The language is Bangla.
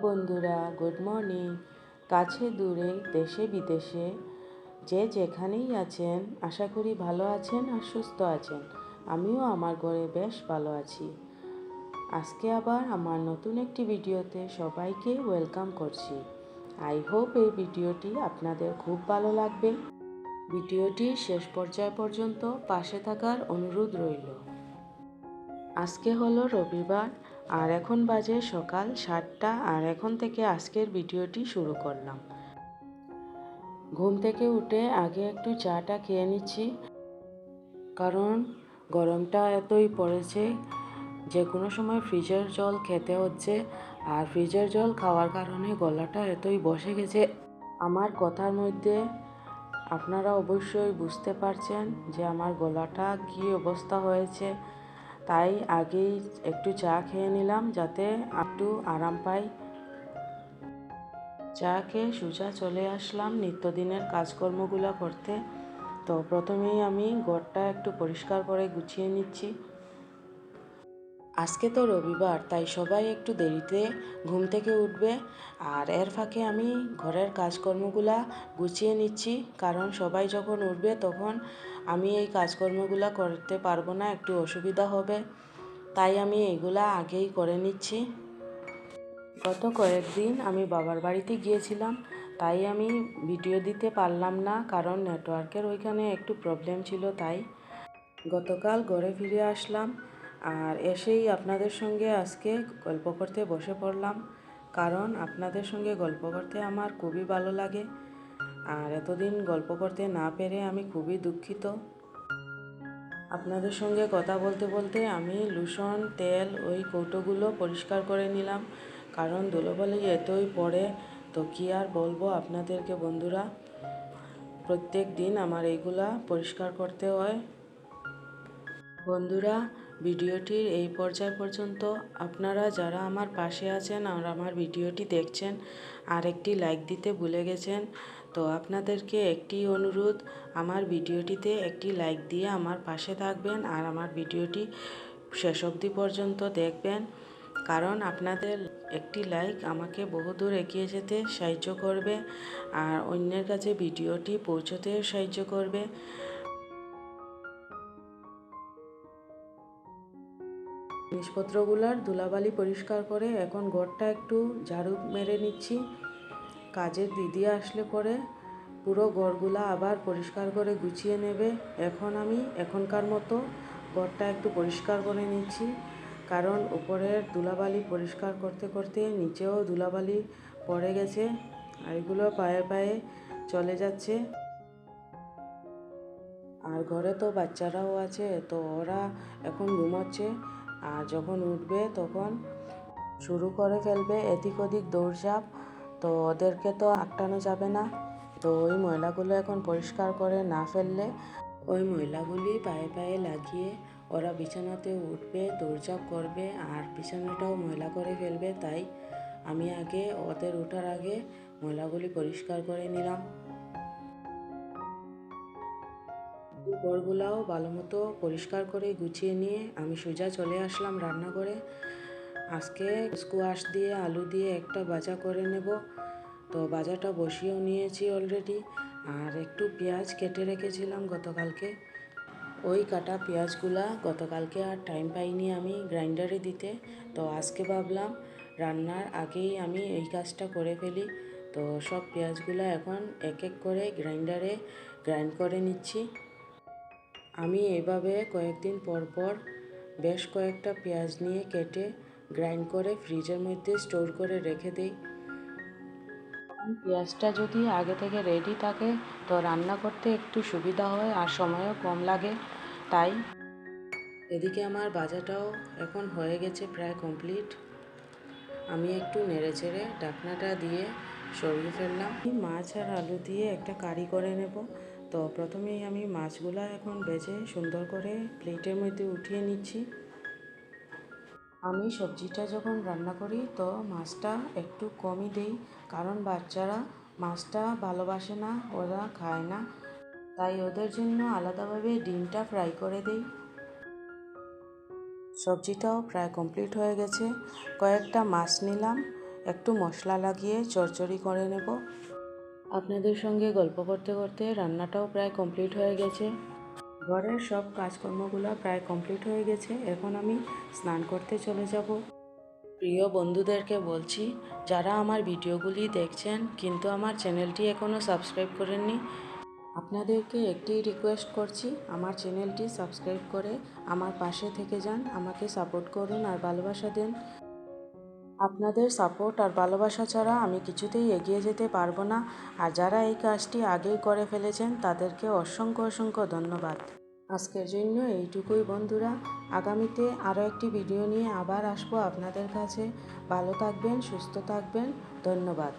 বন্ধুরা গুড মর্নিং কাছে দূরে, দেশে বিদেশে, যে যেখানেই আছেন, আশা করি ভালো আছেন আর সুস্থ আছেন। আমিও আমার ঘরে বেশ ভালো আছি। আজকে আবার আমার নতুন একটি ভিডিওতে সবাইকে ওয়েলকাম করছি। আই হোপ এই ভিডিওটি আপনাদের খুব ভালো লাগবে। ভিডিওটি শেষ পর্যায় পর্যন্ত পাশে থাকার অনুরোধ রইল। আজকে হলো রবিবার। আর এখন বাজে সকাল সাতটা, আর এখন থেকে আজকের ভিডিওটি শুরু করলাম। ঘুম থেকে উঠে আগে একটু চাটা খেয়ে নিচ্ছি, কারণ গরমটা এতই পড়েছে যে কোনো সময় ফ্রিজের জল খেতে হচ্ছে, আর ফ্রিজের জল খাওয়ার কারণে গলাটা এতই বসে গেছে। আমার কথার মধ্যে আপনারা অবশ্যই বুঝতে পারছেন যে আমার গলাটা কী অবস্থা হয়েছে তাই আগেই একটু চা খেয়ে নিলাম যাতে একটু আরাম পাই। চা খেয়ে সোজা চলে আসলাম নিত্যদিনের কাজকর্মগুলো করতে। তো প্রথমেই আমি ঘরটা একটু পরিষ্কার করে গুছিয়ে নিচ্ছি। আজকে তো রবিবার, তাই সবাই একটু দেরিতে ঘুম থেকে উঠবে। আর এর ফাঁকে আমি ঘরের কাজকর্মগুলা গুছিয়ে নিচ্ছি, কারণ সবাই যখন উঠবে তখন আমি এই কাজকর্মগুলা করতে পারব না, একটু অসুবিধা হবে। তাই আমি এগুলা আগেই করে নিচ্ছি। গত কয়েকদিন আমি বাবার বাড়িতে গিয়েছিলাম, তাই আমি ভিডিও দিতে পারলাম না, কারণ নেটওয়ার্কের ওইখানে একটু প্রবলেম ছিল তাই। গতকাল ঘরে ফিরে আসলাম আর এসেই আপনাদের সঙ্গে আজকে গল্প করতে বসে পড়লাম। কারণ আপনাদের সঙ্গে গল্প করতে আমার খুবই ভালো লাগে। আর এতদিন গল্প করতে না পেরে আমি খুবই দুঃখিত। আপনাদের সঙ্গে কথা বলতে বলতে আমি লুসন, তেল, ওই কৌটোগুলো পরিষ্কার করে নিলাম। কারণ ধুলোবালি এতই পড়ে, তো কী আর বলব আপনাদেরকে বন্ধুরা? প্রত্যেক দিন আমার এইগুলা পরিষ্কার করতে হয়। বন্ধুরা ভিডিওটির এই পর্যায় পর্যন্ত আপনারা যারা আমার পাশে আছেন আর আমার ভিডিওটি দেখছেন আর একটি লাইক দিতে ভুলে গেছেন, তো আপনাদেরকে একটি অনুরোধ, আমার ভিডিওটিতে একটি লাইক দিয়ে আমার পাশে থাকবেন আর আমার ভিডিওটি শেষ অবধি পর্যন্ত দেখবেন। কারণ আপনাদের একটি লাইক আমাকে বহুদূর এগিয়ে যেতে সাহায্য করবে আর অন্যের কাছে ভিডিওটি পৌঁছতেও সাহায্য করবে। জিনিসপত্রগুলার ধুলাবালি পরিষ্কার করে এখন ঘরটা একটু ঝাড়ু মেরে নিচ্ছি। কাজের দিদি আসলে পরে পুরো ঘরগুলা আবার পরিষ্কার করে গুছিয়ে নেবে। এখন আমি এখনকার মতো ঘরটা একটু পরিষ্কার করে নিচ্ছি। কারণ উপরের ধুলাবালি পরিষ্কার করতে করতে নিচেও ধুলাবালি পড়ে গেছে আর এগুলো পায়ে পায়ে চলে যাচ্ছে। আর ঘরে তো বাচ্চারাও আছে, তো ওরা এখন ঘুমাচ্ছে। আর যখন উঠবে তখন শুরু করে ফেলবে এদিক ওদিক দৌড়ঝাঁপ তো ওদেরকে তো আটকানো যাবে না। তো ওই ময়লাগুলো এখন পরিষ্কার করে না ফেললে ওই ময়লাগুলি পায়ে পায়ে লাগিয়ে ওরা বিছানাতে উঠবে দৌড়ঝাঁপ করবে আর বিছানাটাও ময়লা করে ফেলবে। তাই আমি আগে ওদের ওঠার আগে ময়লাগুলি পরিষ্কার করে নিলাম। ঘরগুলাও ভালো মতো পরিষ্কার করে গুছিয়ে নিয়ে আমি সোজা চলে আসলাম রান্না করে আজকে স্কোয়াশ দিয়ে আলু দিয়ে একটা ভাজা করে নেব। তো ভাজাটা বসিয়েও নিয়েছি অলরেডি আর একটু পেঁয়াজ কেটে রেখেছিলাম গতকালকে। ওই কাটা পেঁয়াজগুলা গতকালকে আর টাইম পাইনি আমি গ্রাইন্ডারে দিতে। তো আজকে ভাবলাম রান্নার আগেই আমি এই কাজটা করে ফেলি। তো সব পেঁয়াজগুলো এখন এক এক করে গ্রাইন্ডারে গ্রাইন্ড করে নিচ্ছি। আমি এভাবে কয়েকদিন পর পর বেশ কয়েকটা পেঁয়াজ নিয়ে কেটে গ্রাইন্ড করে ফ্রিজের মধ্যে স্টোর করে রেখে দিই। পেঁয়াজটা যদি আগে থেকে রেডি থাকে তো রান্না করতে একটু সুবিধা হয় আর সময়ও কম লাগে, তাই। এদিকে আমার বাজাটাও এখন হয়ে গেছে প্রায় কমপ্লিট আমি একটু নেড়ে চেড়ে ডাকনাটা দিয়ে সরিয়ে ফেললাম। মাছ আর আলু দিয়ে একটা কারি করে নেব। তো প্রথমেই আমি মাছগুলা এখন বেজে সুন্দর করে প্লেটের মধ্যে উঠিয়ে নিচ্ছি। আমি সবজিটা যখন রান্না করি, তো মাছটা একটু কমই দেই, কারণ বাচ্চারা মাছটা ভালোবাসে না, ওরা খায় না। তাই ওদের জন্য আলাদাভাবে ডিমটা ফ্রাই করে দেই। সবজিটাও প্রায় কমপ্লিট হয়ে গেছে। কয়েকটা মাছ নিলাম, একটু মশলা লাগিয়ে চচ্চড়ি করে নেব। আপনাদের সঙ্গে গল্প করতে করতে রান্নাটাও প্রায় কমপ্লিট হয়ে গেছে। ঘরের সব কাজকর্মগুলো প্রায় কমপ্লিট হয়ে গেছে। এখন আমি স্নান করতে চলে যাব। প্রিয় বন্ধুদেরকে বলছি, যারা আমার ভিডিওগুলি দেখছেন কিন্তু আমার চ্যানেলটি এখনও সাবস্ক্রাইব করেননি, আপনাদেরকে একটি রিকোয়েস্ট করছি, আমার চ্যানেলটি সাবস্ক্রাইব করে আমার পাশে থেকে যান, আমাকে সাপোর্ট করুন আর ভালোবাসা দেন। আপনাদের সাপোর্ট আর ভালোবাসা ছাড়া আমি কিছুতেই এগিয়ে যেতে পারব না। আর যারা এই কাজটি আগেই করে ফেলেছেন, তাদেরকে অসংখ্য অসংখ্য ধন্যবাদ। আজকের জন্য এইটুকুই বন্ধুরা। আগামীতে আরও একটি ভিডিও নিয়ে আবার আসব আপনাদের কাছে। ভালো থাকবেন, সুস্থ থাকবেন। ধন্যবাদ।